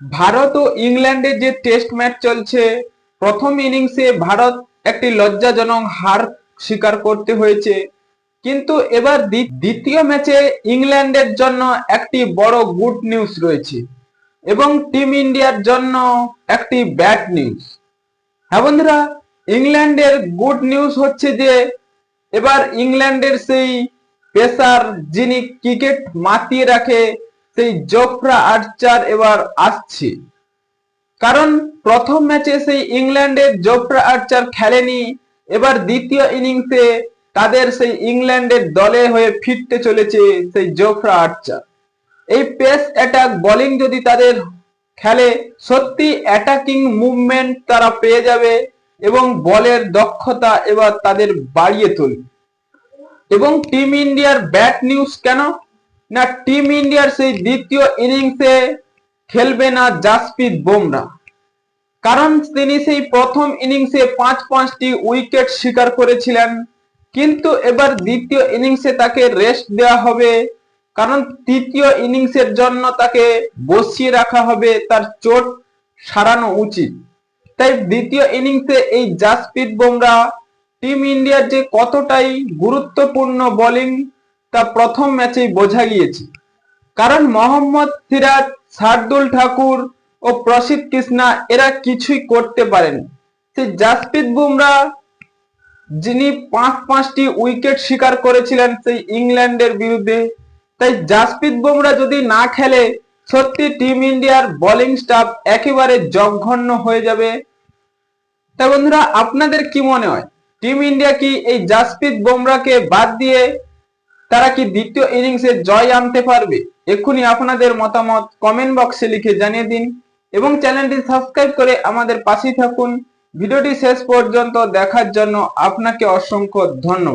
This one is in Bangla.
ভারত ও ইংল্যান্ডের যে টেস্ট ম্যাচ চলছে, প্রথম ইনিংসে ভারত একটি লজ্জাজনক হার স্বীকার করতে হয়েছে। কিন্তু এবার দ্বিতীয় ম্যাচে ইংল্যান্ডের জন্য একটি বড় গুড নিউজ রয়েছে এবং টিম ইন্ডিয়ার জন্য একটি ব্যাড নিউজ। হ্যাঁ বন্ধুরা, ইংল্যান্ডের গুড নিউজ হচ্ছে যে, এবার ইংল্যান্ডের সেই পেসার যিনি ক্রিকেট মাতিয়ে রাখে সেই জোফরা আর্চার এবার আসছে। কারণ প্রথম ম্যাচে সেই ইংল্যান্ডের জোফরা আর্চার খেলেনি, এবার দ্বিতীয় ইনিংসে তাদের সেই ইংল্যান্ডের দলে হয়ে ফিরতে চলেছে সেই জোফরা আর্চার। এই পেস অ্যাটাক, বোলিং যদি তাদের খেলে, সত্যি অ্যাটাকিং মুভমেন্ট তারা পেয়ে যাবে এবং বলের দক্ষতা এবার তাদের বাড়িয়ে তুলবে এবং টিম ইন্ডিয়ার ব্যাট নিউজ কেন? না টিম ইন্ডিয়ার সেই দ্বিতীয় ইনিংসে খেলবে না জাসপ্রীত বুমরা। কারণ তিনি সেই প্রথম ইনিংসে পাঁচ পাঁচটি উইকেট শিকার করেছিলেন। কিন্তু এবার দ্বিতীয় ইনিংসে তাকে রেস্ট দেওয়া হবে। কারণ তৃতীয় ইনিংসের জন্য তাকে বসিয়ে রাখা হবে, তার চোট সারানো উচিত। তাই দ্বিতীয় ইনিংসে এই জাসপ্রীত বুমরা টিম ইন্ডিয়ার যে কতটাই গুরুত্বপূর্ণ বোলিং তা প্রথম ম্যাচেই বোঝা গিয়েছে। কারণ মোহাম্মদ সিরাজ, শার্দুল ঠাকুর ও প্রসিদ্ধ কৃষ্ণা এরা কিছুই করতে পারেন। সেই জাসপ্রীত বুমরা, যিনি পাঁচ পাঁচটি উইকেট শিকার করেছিলেন সেই ইংল্যান্ডের বিরুদ্ধে, তাই জাসপ্রীত বুমরা যদি না খেলে, সত্যি টিম ইন্ডিয়ার বোলিং স্টাফ একেবারে জঘন্য হয়ে যাবে। তা বন্ধুরা, আপনাদের কি মনে হয়? টিম ইন্ডিয়া কি এই জাসপ্রীত বুমরাকে বাদ দিয়ে তারা কি দ্বিতীয় ইনিংসে জয় আনতে পারবে? এক্ষুনি আপনাদের মতামত কমেন্ট বক্সে লিখে জানিয়ে দিন এবং চ্যানেলটি সাবস্ক্রাইব করে আমাদের পাশেই থাকুন। ভিডিওটি শেষ পর্যন্ত দেখার জন্য আপনাকে অসংখ্য ধন্যবাদ।